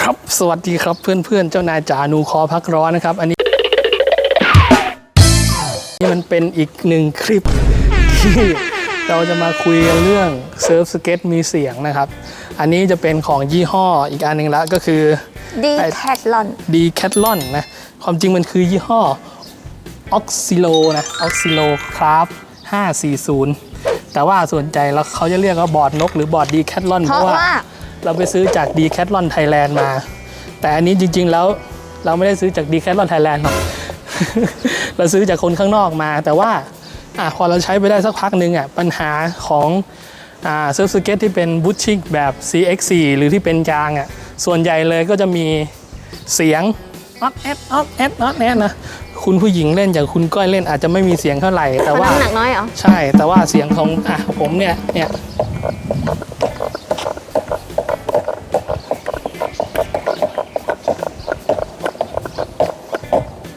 ครับสวัสดีครับเพื่อนๆเจ้านายจ๋าหนูขอพักร้อนนะครับ อันนี้นี่มันเป็นอีกหนึ่งคลิปที่เราจะมาคุยกันเรื่องเซิร์ฟสเก็ตมีเสียงนะครับ อันนี้จะเป็นของยี่ห้ออีกอันหนึ่งละก็คือดีแคทลอนดีแคทลอนนะ ความจริงมันคือยี่ห้อออกซิโลนะออกซิโลคราฟ540 แต่ว่าส่วนใจแล้วเขาจะเรียกว่าบอร์ดนกหรือบอร์ดดีแคทลอนเพเพราะราะว่าว่า เราไปซื้อจากดีแคทลอนไทยแลนด์มา แต่อันนี้จริง ๆ แล้วเราไม่ได้ซื้อจากดีแคทลอนไทยแลนด์หรอกเราซื้อจากคนข้างนอกมา แต่ว่าอะพอเราใช้ไปได้สักพักหนึ่งอะปัญหาของอ่าเซิร์ฟสเก็ตที่เป็นบูชชิ่งแบบ CX4 หรือที่เป็นยางอะส่วนใหญ่เลยก็จะมีเสียงออดแอดออดแอดออดแอดนะคุณผู้หญิงเล่นอย่างคุณก้อยเล่นอาจจะไม่มีเสียงเท่าไหร่ แต่เพราะว่าน้ำหนักน้อยเหรอใช่แต่ว่าเสียงของอะผมเนี่ยเนี่ย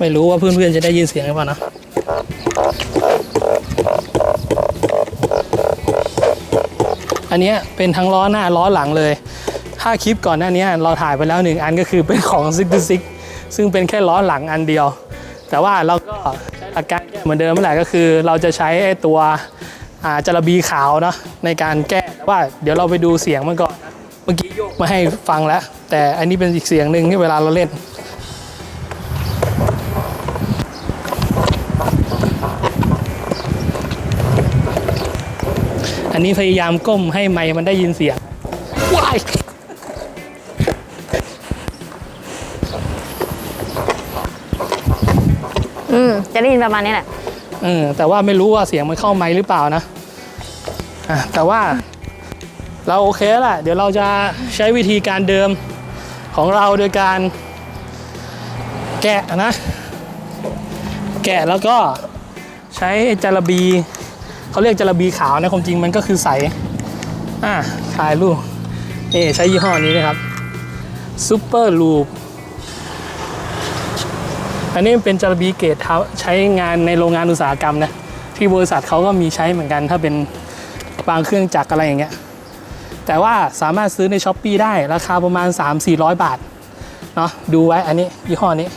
ไม่รู้ว่าเพื่อนๆจะได้ยินเสียงหรือเปล่านะอันนี้เป็นทั้งล้อหน้าล้อหลังเลย ถ้าคลิปก่อนหน้านี้เราถ่ายไปแล้วหนึ่งอันก็คือเป็นของ66ซึ่งเป็นแค่ล้อหลังอันเดียว แต่ว่าเราก็ใช้หลักการแก้เหมือนเดิมเมื่อไหร่ก็คือ เราจะใช้ตัวจระบีขาวเนาะในการแก้แต่ว่าเดี๋ยวเราไปดูเสียงมันก่อน เมื่อกี้โยกมาให้ฟังแล้ว แต่อันนี้เป็นอีกเสียงหนึ่งที่เวลาเราเล่น อันนี้พยายามก้มให้ไมค์มันได้ยินเสียงว้ายอืม จะได้ยินประมาณนี้แหละ เออแต่ว่าไม่รู้ว่าเสียงมันเข้าไมค์หรือเปล่านะอะแต่ว่าเราโอเคแล้วล่ะเดี๋ยวเราจะใช้วิธีการเดิมของเราโดยการแกะนะ แกะแล้วก็ใช้จระบี เขาเรียกจระบีขาวนะความจริงมันก็คือใสอะถ่ายรูปนี่ใช้ยี่ห้อนี้นะครับซูเปอร์ลูปอันนี้เป็นจระบีเกตเท้าใช้งานในโรงงานอุตสาหกรรมนะที่บริษัทเขาก็มีใช้เหมือนกัน ถ้าเป็นบางเครื่องจักรอะไรอย่างเงี้ยแต่ว่าสามารถซื้อในช้อปปีได้ราคาประมาณ 3-400 บาทเนาะดูไว้อันนี้ยี่ห้อนี้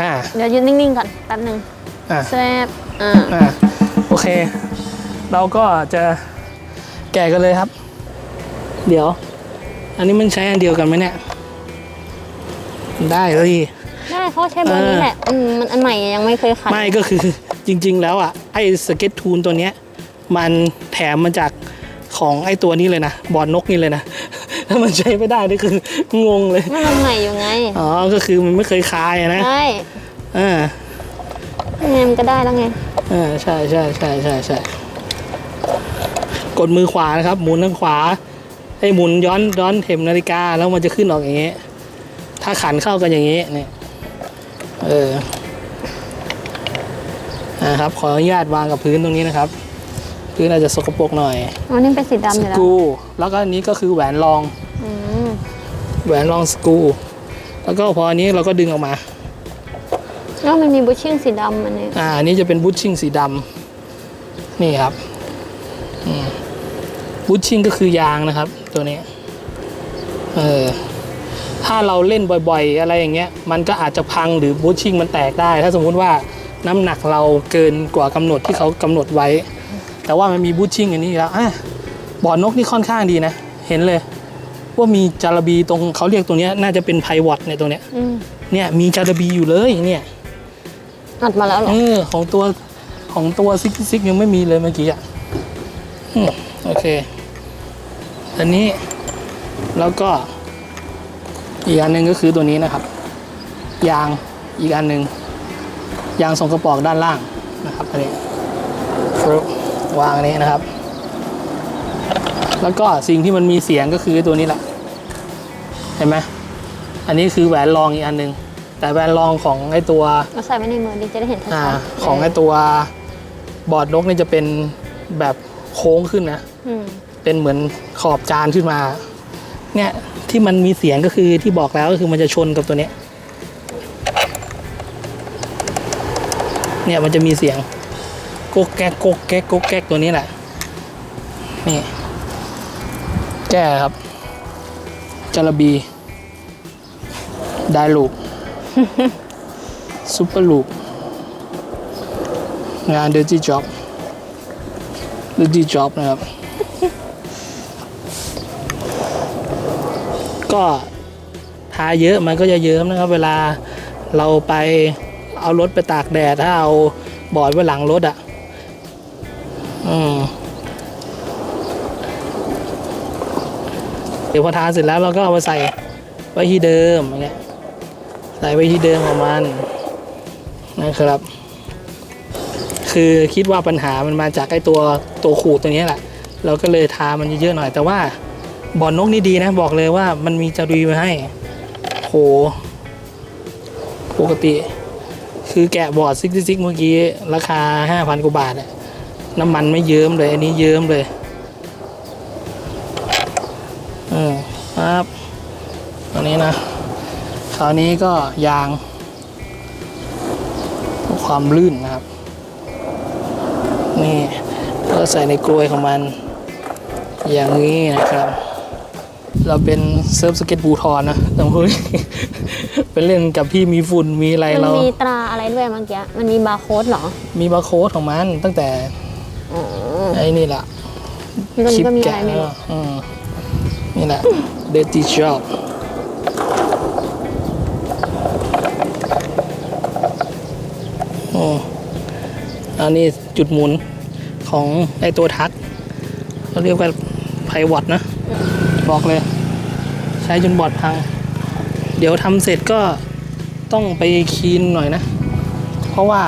อ่าเดี๋ยวยืนนิ่งๆก่อนแป๊บหนึงอ่าแซบอ่าอ่าโอ เค เราก็จะแกะกันเลยครับ เดี๋ยว อันนี้มันใช้อันเดียวกันไหมเนี่ย ได้เลย ได้เขาใช้เบอร์นี้แหละอืมมันอันใหม่ยังไม่เคยขายไม่ก็คือจริง ๆ แล้วอะ ไอ้สเก็ตทูนตัวเนี้ย มันแถมมาจากของไอ้ตัวนี้เลยนะ บอลนกนี่เลยนะ ถ้ามันใช้ไม่ได้นี่คืองงเลยไม่มันใหม่อยู่ไง อ๋อ ก็คือมันไม่เคยคลายอะนะ ใช่ อ่า ยังไงมันก็ได้แล้วไง อ่าใช่ใช่ใช่ใช่ใช่กดมือขวานะครับ หมุนทางขวาให้หมุนย้อนย้อนเข็มนาฬิกาแล้วมันจะขึ้นออกอย่างเงี้ยถ้าขันเข้ากันอย่างงี้เนี่ยเออนะครับ ขออนุญาตวางกับพื้นตรงนี้นะครับ พื้นอาจจะสกปรกหน่อยอ๋อนี่เป็นสีดำอยู่สแล้วกรูแล้วก็อันนี้ก็คือแหวนรอง อืมแหวนรองสกรูแล้วก็พออันนี้เราก็ดึงออกมา แล้วมันมีบูชชิ่งสีดำอันนี้อ่าอันนี้จะเป็นบูชชิ่งสีดำนี่ครับบูชชิ่งก็คือยางนะครับ ตัวนี้เออถ้าเราเล่นบ่อยๆ อะไรอย่างเงี้ย มันก็อาจจะพังหรือบูชชิ่งมันแตกได้ ถ้าสมมุติว่าน้ำหนักเราเกินกว่ากำหนดที่เขากำหนดไว้ แต่ว่ามันมีบูชชิ่งอันนี้อยู่แล้วอะบอดนกนี่ค่อนข้างดีนะ เห็นเลย ว่ามีจารบีตรงเขาเรียกตรงเนี้ยน่าจะเป็นไพวอตเนี่ยตรงเนี้ยอืมเนี่ยมีจารบีอยู่เลยเนี่ย อัดมาแล้วเหรอ เออของตัวของตัวซิกซิกยังไม่มีเลยเมื่อกี้อะอืมโอเคอันนี้แล้วก็ อีกอันหนึ่งก็คือตัวนี้นะครับ ยางอีกอันหนึ่งยางทรงกระบอกด้านล่างนะครับอันนี้ฟรุวางอันนี้นะครับ แล้วก็สิ่งที่มันมีเสียงก็คือตัวนี้แหละ เห็นไหมอันนี้คือแหวนรองอีกอันหนึ่ง แต่แหวนรองของไอตัวเราใส่ไว้ในมือดีจะได้เห็นชัอ่าดๆของไอตัวบอร์ดนกนี่จะเป็นแบบโค้งขึ้นนะ อืมเป็นเหมือนขอบจานขึ้นมา เนี่ยที่มันมีเสียงก็คือที่บอกแล้วก็คือมันจะชนกับตัวเนี้ย เนี่ยมันจะมีเสียงก๊กแก๊กก๊กแก๊กก๊กแก๊กตัวนี้แหละ นี่ แก้ครับจาระบี ได้ลูก ซุปเปอร์ลูกงาน Dirty Job Dirty Job นะครับ ก็ทาเยอะมันก็จะเยิ้มนะครับ เวลาเราไปเอารถไปตากแดด ถ้าเอาบอร์ดไว้หลังรถอะ่ะ อืมเดี๋ยวพอทาเสร็จแล้วเราก็เอาไปใส่ไว้ที่เดิมอย่างเงี้ย ใส่ไว้ที่เดิมของมันนะครับ คือคิดว่าปัญหามันมาจากไอ้ตัวตัวขูดตัวนี้แหละ เราก็เลยทามันเยอะๆหน่อย แต่ว่าบอลนกนี่ดีนะบอกเลยว่ามันมีจารีมาให้โหปกติ คือแกะบอร์ดซิกซิกเมื่อกี้ ราคา 5,000กว่าบาทน้ำมันไม่เยิ้มเลย อันนี้เยิ้มเลยอืมครับอันนี้นะ คราวนี้ก็ยาง ความลื่นนะครับ นี่ก็ใส่ในกลวยของมัน อย่างนี้นะครับ เราเป็นเซิร์ฟสเก็ตบูทอนนะแต่พวกนี้เป็นเล่นกับที่มีฝุ่นมีอะไรมันเรามีตราอะไรด้วยเมื่อกี้ มันมีบาร์โค้ดเหรอมีบาร์โค้ดของมันตั้งแต่อ๋อไอ้นี่แหละแล้วมันก็มีอะไรแกะไม่รู้ อืมนี่แหละ dirty job อืมอันนี้จุดหมุนของไอตัวทักเขาเรียกว่าไพวอตนะ บอกเลย ใช้จนบอร์ดพัง เดี๋ยวทำเสร็จก็ต้องไปคลีนหน่อยนะ เพราะว่า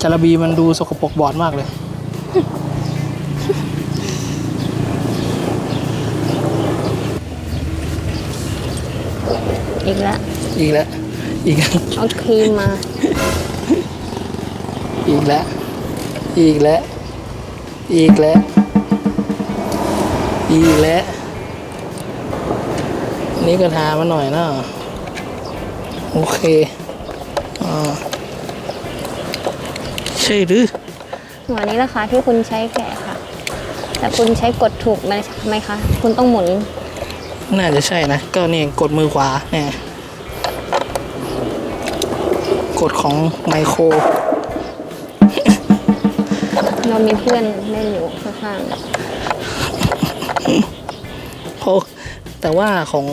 จาระบีมันดูสกปรกบอร์ดมากเลย อีกแล้ว อีกแล้ว อีกแล้วเอาครีมมา อีกแล้ว อีกแล้ว อีกแล้ว อีกแล้ว นี่ก็ทามาหน่อยนะโอเคอ่าใช่หรือหัวนี้ราคาที่คุณใช้แกะค่ะ แต่คุณใช้กดถูกไหมไหมคะ คุณต้องหมุน น่าจะใช่นะ ก็นี่กดมือขวาเนี่ย กดของไมโคร เรามีเพื่อนเล่นอยู่ข้างเพราะแต่ว่าของ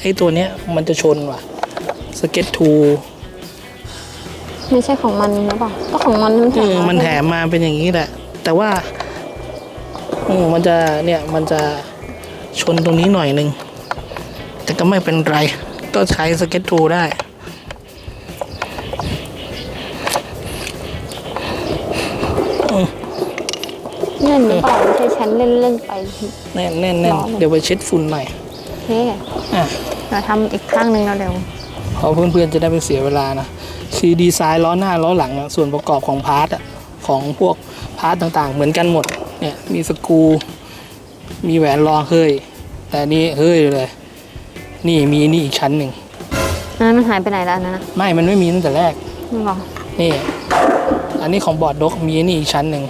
ไอ้ตัวเนี้ยมันจะชนว่ะสเก็ตทูๆไม่ใช่ของมันหรือเปล่าก็ของมันมันแถอืมมมันแถมมาเป็นอย่างนี้แหละ แต่ว่าอืมมันจะเนี่ยมันจะชนตรงนี้หน่อยหนึ่งแต่ก็ไม่เป็นไร ก็ใช้สเก็ตทูได้ นเล่นเล่นๆไป แน่นแน่นแน่นร้อน เดี๋ยวไปเช็ดฝุ่นหน่อยเฮ้อะเราทำอีกข้างหนึ่งเราเร็วเพราะเพื่อนๆจะได้ไม่เสียเวลานะคือดีไซน์ล้อหน้าล้อหลังอะส่วนประกอบของพาร์ทอะของพวกพาร์ทต่างๆ เหมือนกันหมดเนี่ยมีสกรูมีแหวนรองเฮ้ยแต่อันนี่เฮ้ยเลย นี่มีนี่อีกชั้นหนึ่งอันนั้นมันหายไปไหนแล้วอันนนนะไม่มันไม่มีตั้งแต่แรก นี่บอกนี่ อันนี้ของบอร์ดดกมีนี่อีกชั้นหนึ่ง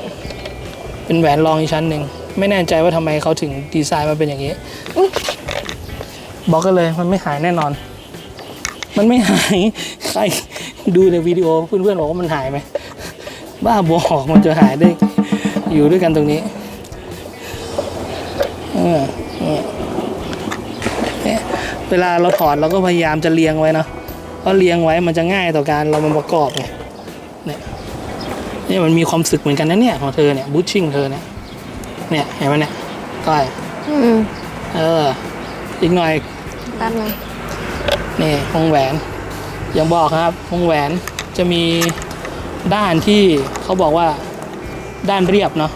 เป็นแหวนรองอีกชั้นหนึ่ง ไม่แน่ใจว่าทำไมเขาถึงดีไซน์มาเป็นอย่างนี้บอกกันเลยมันไม่หายแน่นอน มันไม่หายใครดูในวิดีโอเพื่อนๆบอกว่ามันหายไหมบ้าบอกมันจะหายได้อยู่ด้วยกันตรงนี้เออเวลาเราถอดเราก็พยายามจะเรียงไว้เนะเพราะเรียงไว้มันจะง่ายต่อการเรามาประกอบไงเนี่ยเนี่ยมันมีความสึกเหมือนกันนะเนี่ยของเธอเนี่ยบูชชิ่งเธอเนี่ย เนี่ยเห็นไหมเนี่ยก้อยอืมเออ อีกหน่อยแป๊บนึงนี่วงแหวนอย่างบอกครับวงแหวนจะมีด้านที่เขาบอกว่าด้านเรียบเนาะ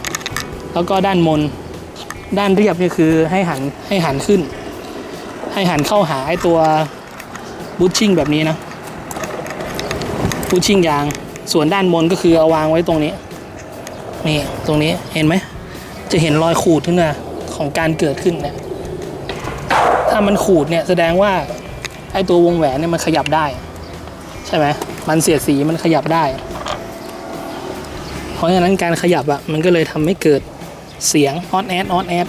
แล้วก็ด้านมน ด้านเรียบนี่คือให้หันให้หันขึ้น ให้หันเข้าหาไอตัวบูชชิ่งแบบนี้นะบูชชิ่งยาง ส่วนด้านบนก็คือเอาวางไว้ตรงนี้ นี่ตรงนี้เห็นไหม จะเห็นรอยขูดขึ้นมาของการเกิดขึ้นเนี่ยถ้ามันขูดเนี่ยแสดงว่าไอ้ตัววงแหวนเนี่ยมันขยับได้ ใช่ไหมมันเสียดสีมันขยับได้ เพราะฉะนั้นการขยับอะมันก็เลยทำให้เกิดเสียงออดแอดออดแอด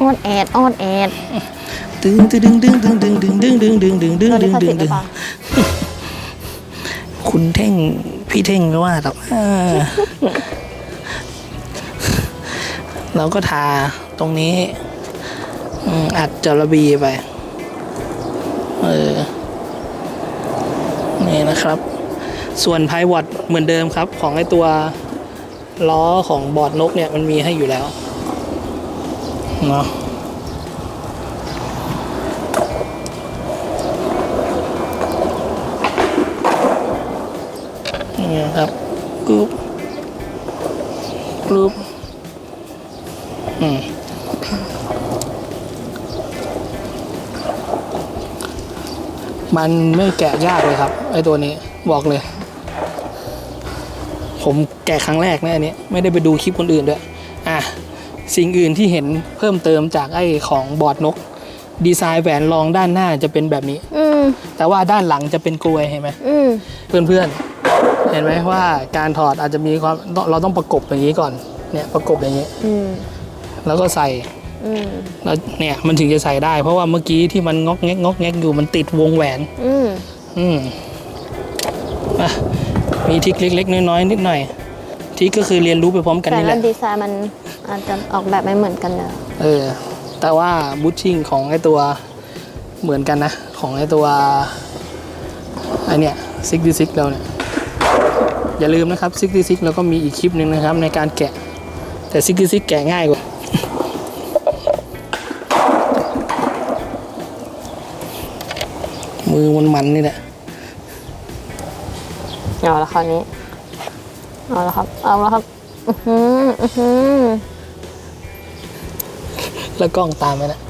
ออดแอดออดแอดตึงตึงดึงดึงดึงดึงดึงดึงดึงดึงดึงดึงโดนดึลิงขดึสิงทธิ์หดึรืองเปล่าคุณเท่งพี่เท่งไม่ว่าหรอก เราก็ทาตรงนี้อัดจระบีไป เออ นี่นะครับ ส่วนไพวอตเหมือนเดิมครับ ของไอตัวล้อของบอร์ดนกเนี่ยมันมีให้อยู่แล้วเนาะนี่ครับกรุ๊ปกรุ๊ป มันไม่แกะยากเลยครับ ไอตัวนี้บอกเลย ผมแกะครั้งแรกนะอันนี้ ไม่ได้ไปดูคลิปคนอื่นด้วย อะ สิ่งอื่นที่เห็นเพิ่มเติมจากไอ้ของบอร์ดนก ดีไซน์แหวนรองด้านหน้าจะเป็นแบบนี้ อืมแต่ว่าด้านหลังจะเป็นกลวยเห็นไหม อืมเพื่อนๆ เห็นไหมว่าการถอดอาจจะมีความต้องเราต้องประกบอย่างนี้ก่อน เนี่ยประกบอย่างนี้ อืม แล้วก็ใส่อืมแล้วเนี่ยมันถึงจะใส่ได้ เพราะว่าเมื่อกี้ที่มันงอกแงกงอกแงกอยู่มันติดวงแหวน อืมอืมอะมีทริกเล็ก ๆ น้อยๆนิดหน่อยทริกก็คือเรียนรู้ไปพร้อมกันแต่นี่แหละละดีไซน์มันอาจจะออกแบบไม่เหมือนกันเลยเออ แต่ว่าบูชชิ่งของไอตัวเหมือนกันนะ ของไอตัวไอเนี่ยซิกดิซิกเราเนี่ย อย่าลืมนะครับซิกดิซิกเราก็มีอีกคลิปหนึ่งนะครับในการแกะ แต่ซิกดิซิกแกะง่ายกว่า นมันๆนี่แหละเอาละคราวนี้ เอาละครับ เอาละครับ อือหืออือหือแล้วกล้องตามไปนะ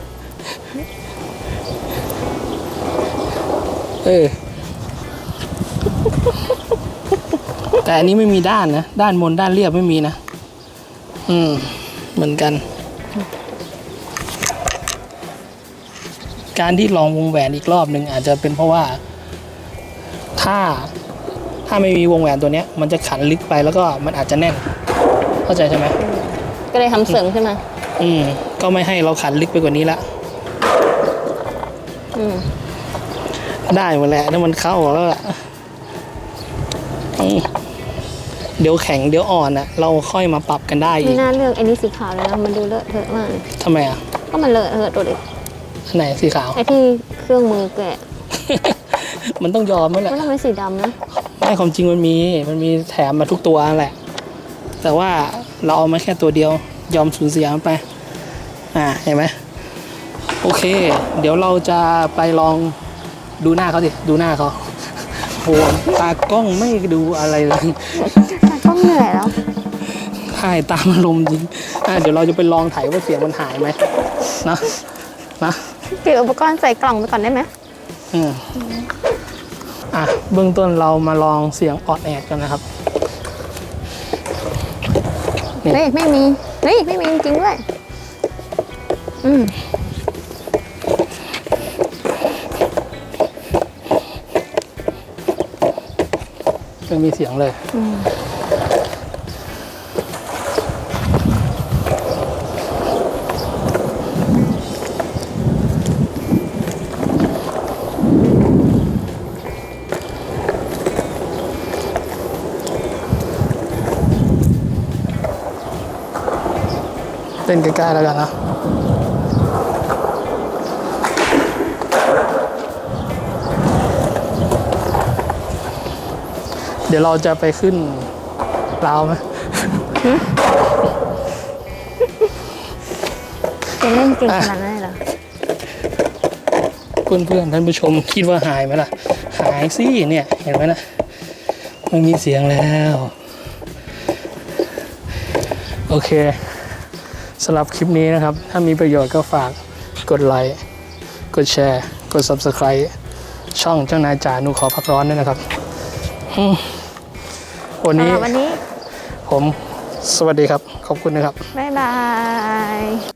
เออ แต่อันนี้ไม่มีด้านนะ ด้านบนด้านเรียบไม่มีนะ อืม เหมือนกัน การที่ลองวงแหวนอีกรอบหนึ่งอาจจะเป็นเพราะว่าถ้าถ้าไม่มีวงแหวนตัวเนี้ย มันจะขันลึกไปแล้วก็มันอาจจะแน่น เข้าใจใช่ไหมก็เลยทำเสริมขึ้นมา อืม ก็ไม่ให้เราขันลึกไปกว่านี้ละอืมได้หมดแหละถ้ามันเข้าแล้วล่ะอืมเดี๋ยวแข็งเดี๋ยวอ่อนอะเราค่อยมาปรับกันได้อีไม่กน่าเลือกไอ้นี่สีขาวเลยนะมันดูเลอะเทอะมาก ทำไมอะ ก็มันเลอะเทอะตัวเด็กอัน ไหนสีขาว ไอ้ที่เครื่องมือแกะมันต้องยอมมั้ยแหละมันทำไมสีดำนะไม่ความจริงมันมี มันมีแถมมาทุกตัวนั่นแหละ แต่ว่าเราเอามาแค่ตัวเดียวยอมสูญเสียมันไป อ่าเห็นไหมโอเค เดี๋ยวเราจะไปลองดูหน้าเขาสิดูหน้าเขาโหตากล้องไม่ดูอะไรเลยแต่ก็เหนื่อยแล้วถ่ายตามอารมณ์จริงอะเดี๋ยวเราจะไปลองถ่ายว่าเสียงมันหายไหมนะนะ เก็บอุปกรณ์ใส่กล่องไปก่อนได้ไหมอืมอะเบื้องต้นเรามาลองเสียงออดแอดกันนะครับ นี่ เฮ้ยไม่มีเฮ้ยไม่มีจริงๆด้วยอืมไม่มีเสียงเลยเต้นใกล้ๆแล้วกันนะเดี๋ยวเราจะไปขึ้นราวไหมจะเล่นจริงขนาดนั้นเลยเหรอเพื่อนเพื่อนๆท่านผู้ชมคิดว่าหายไหมล่ะ หายสิเนี่ย เห็นไหมนะไม่มีเสียงแล้ว โอเค สำหรับคลิปนี้นะครับ ถ้ามีประโยชน์ก็ฝากกดไลค์กดแชร์ กด Subscribe ช่องเจ้านายจ่าหนูขอพักร้อนด้วยนะครับอืมวันนี้สำหรับวันนี้ผมสวัสดีครับ ขอบคุณนะครับ บ๊ายบาย